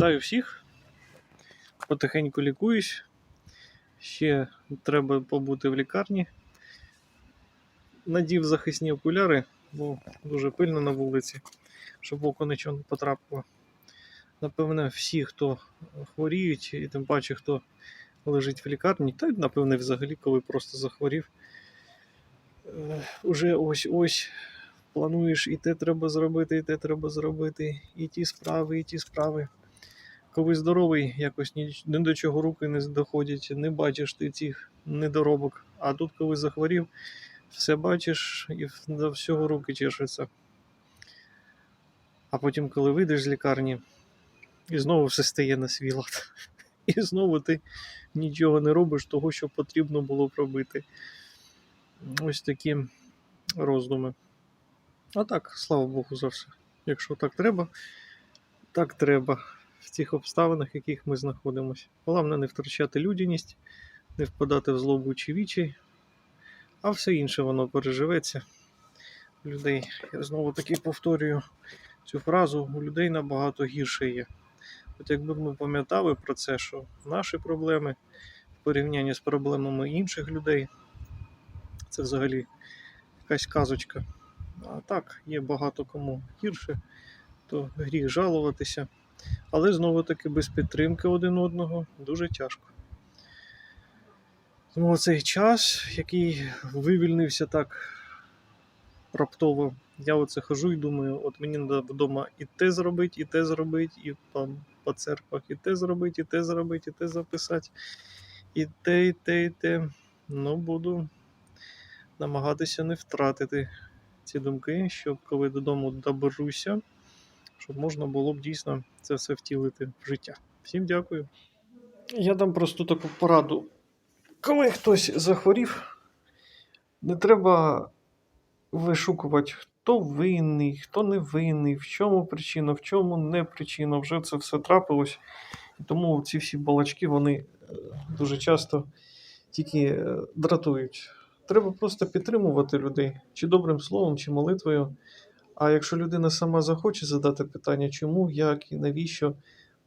Вітаю всіх. Потихеньку лікуюсь. Ще треба побути в лікарні. Надів захисні окуляри, бо дуже пильно на вулиці, щоб око нічого не потрапило. Напевне, всі, хто хворіють, і тим паче, хто лежить в лікарні, та напевне, взагалі, коли просто захворів. е, Уже ось-ось плануєш, і те треба зробити, і те треба зробити, і ті справи, і ті справи. Коли здоровий, якось ні, ні до чого руки не доходять, не бачиш ти цих недоробок. А тут, коли захворів, все бачиш і до всього руки чешуться. А потім, коли вийдеш з лікарні, і знову все стає на свій лад. І знову ти нічого не робиш того, що потрібно було б робити. Ось такі роздуми. А так, слава Богу, за все. Якщо так треба, так треба в цих обставинах, в яких ми знаходимося. Головне не втрачати людяність, не впадати в злобу чи вічі, а все інше воно переживеться. У людей, я знову таки повторюю цю фразу: у людей набагато гірше є. От якби ми пам'ятали про це, що наші проблеми в порівнянні з проблемами інших людей, це взагалі якась казочка. А так, є багато кому гірше, то гріх жалуватися. Але знову таки без підтримки один одного дуже тяжко. Тому цей час, який вивільнився так раптово, я оце хожу і думаю, от мені треба вдома і те зробити, і те зробити, і там по церквах і те зробити, і те зробити, і те записати, і те, і те, і те. Ну, буду намагатися не втратити ці думки, щоб коли додому доберуся, щоб можна було б дійсно це все втілити в життя. Всім дякую. Я дам просто таку пораду. Коли хтось захворів, не треба вишукувати, хто винний, хто не винний, в чому причина, в чому не причина. Вже це все трапилось. І тому ці всі балачки вони е, дуже часто тільки е, дратують. Треба просто підтримувати людей чи добрим словом, чи молитвою. А якщо людина сама захоче задати питання, чому, як і навіщо,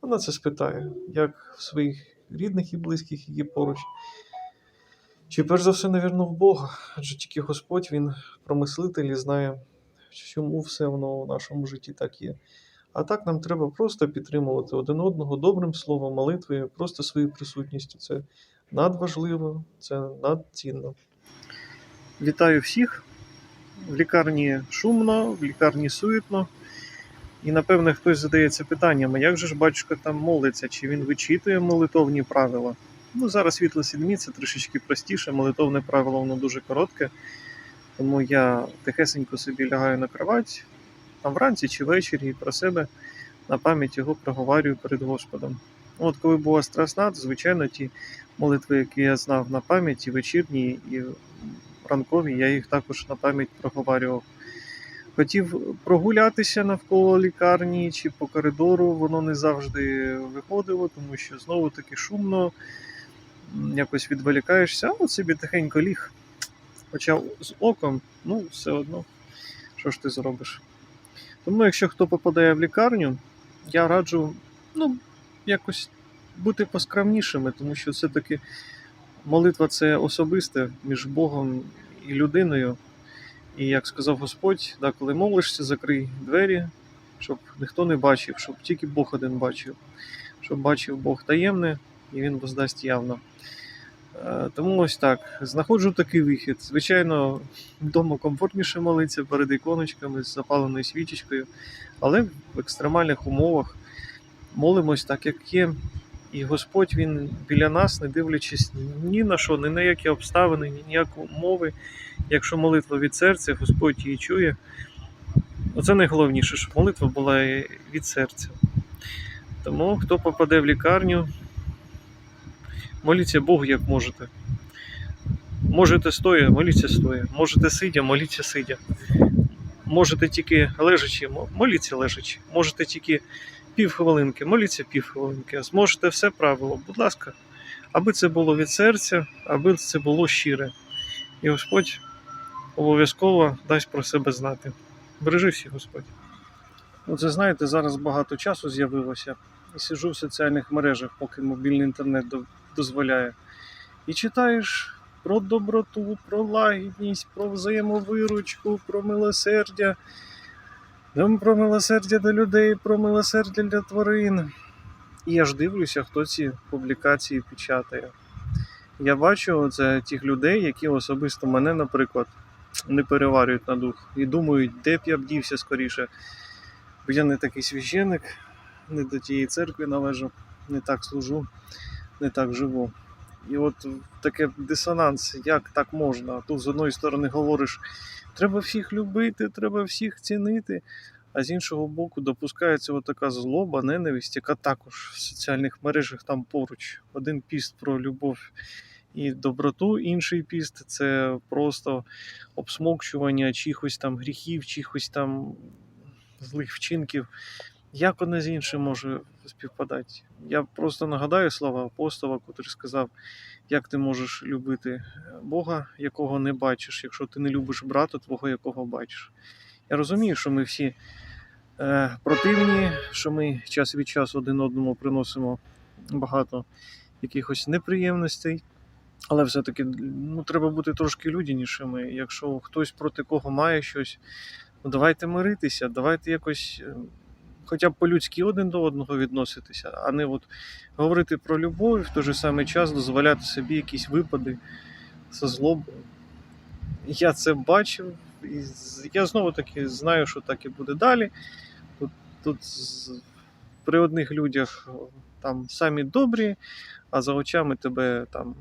вона це спитає, як в своїх рідних і близьких, які поруч. Чи перш за все, навірно, в Бога, адже тільки Господь Він промислитель і знає, чому все воно в нашому житті так є. А так нам треба просто підтримувати один одного добрим словом, молитвою, просто своєю присутністю. Це надважливо, це надцінно. Вітаю всіх. В лікарні шумно, в лікарні суетно. І напевне хтось задається питанням, а як же ж батюшка там молиться, чи він вичитує молитовні правила? Ну, зараз світло сідмі, це трішечки простіше. Молитовне правило воно дуже коротке. Тому я тихесенько собі лягаю на кровать, там вранці чи ввечері і про себе на пам'ять його проговарюю перед Господом. От коли була страсна, то звичайно ті молитви, які я знав на пам'ять, і вечірні, і ранкові, я їх також на пам'ять проговарював. Хотів прогулятися навколо лікарні чи по коридору, воно не завжди виходило, тому що знову таки шумно, якось відволікаєшся, а от собі тихенько ліг. Хоча з оком, ну, все одно, що ж ти зробиш. Тому, якщо хто попадає в лікарню, я раджу ну, якось бути поскромнішими, тому що все-таки молитва це особисте між Богом і людиною. І як сказав Господь, да, коли молишся, закрий двері, щоб ніхто не бачив, щоб тільки Бог один бачив, щоб бачив Бог таємне і Він воздасть явно. Е, Тому ось так. Знаходжу такий вихід. Звичайно, вдома комфортніше молитися перед іконочками з запаленою свічечкою, але в екстремальних умовах молимось так, як є. І Господь Він біля нас, не дивлячись ні на що, ні на які обставини, ні ніякі умови. Якщо молитва від серця, Господь її чує. Оце найголовніше, щоб молитва була від серця. Тому хто попаде в лікарню, моліться Богу, як можете. Можете стоя, моліться стоя. Можете сидя, моліться сидя. Можете тільки лежачи, мо- моліться лежачи. Можете тільки півхвилинки, моліться півхвилинки. Зможете все правило, будь ласка, аби це було від серця, аби це було щире. І Господь обов'язково дасть про себе знати. Бережи всіх, Господь. Оце знаєте, зараз багато часу з'явилося. і сиджу в соціальних мережах, поки мобільний інтернет дозволяє. І читаєш про доброту, про лагідність, про взаємовиручку, про милосердя. Там про милосердя до людей, про милосердя для тварин. І я ж дивлюся, хто ці публікації печатає. Я бачу це тих людей, які особисто мене, наприклад, не переварюють на дух і думають, де б я б дівся скоріше. Бо я не такий священник, не до тієї церкви належу, не так служу, не так живу. І от таке дисонанс, як так можна? Тут з одної сторони говориш, треба всіх любити, треба всіх цінити. А з іншого боку, допускається така злоба, ненависть, яка також в соціальних мережах там поруч. Один піст про любов і доброту, інший піст це просто обсмокчування чихось там гріхів, чихось там злих вчинків. Як одне з іншим може співпадати? Я просто нагадаю слова апостола, котрий сказав, як ти можеш любити Бога, якого не бачиш, якщо ти не любиш брата твого, якого бачиш. Я розумію, що ми всі е, противні, що ми час від часу один одному приносимо багато якихось неприємностей. Але все-таки ну, треба бути трошки людянішими. Якщо хтось проти кого має щось, ну давайте миритися, давайте якось е, хоча б по-людськи один до одного відноситися, а не от говорити про любов і в той же самий час дозволяти собі якісь випади зі злобою. Я це бачив, і я знову таки знаю, що так і буде далі. Тут, тут при одних людях там самі добрі, а за очами тебе там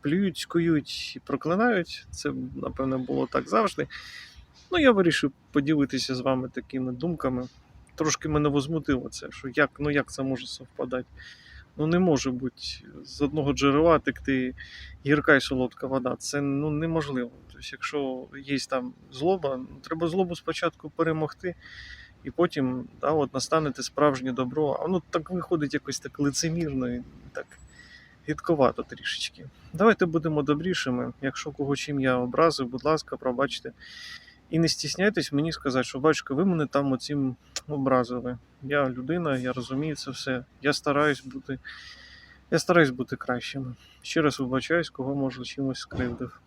плюють, скують і проклинають. Це, напевно, було так завжди. Ну, я вирішив поділитися з вами такими думками. Трошки мене возмутило це, що як, ну, як це може совпадати. Ну, не може бути з одного джерела текти гірка і солодка вода. Це ну, неможливо. Тобто, якщо є там злоба, ну, треба злобу спочатку перемогти, і потім да, от, настанете справжнє добро. А воно так виходить якось так лицемірно і так гідковато трішечки. Давайте будемо добрішими. Якщо кого чим я образив, будь ласка, пробачте. І не стісняйтесь мені сказати, що бачите, ви мене там оцим образили. Я людина, я розумію це все. Я стараюсь бути. Я стараюсь бути кращим. Ще раз вибачаюсь, кого може чимось скривдив.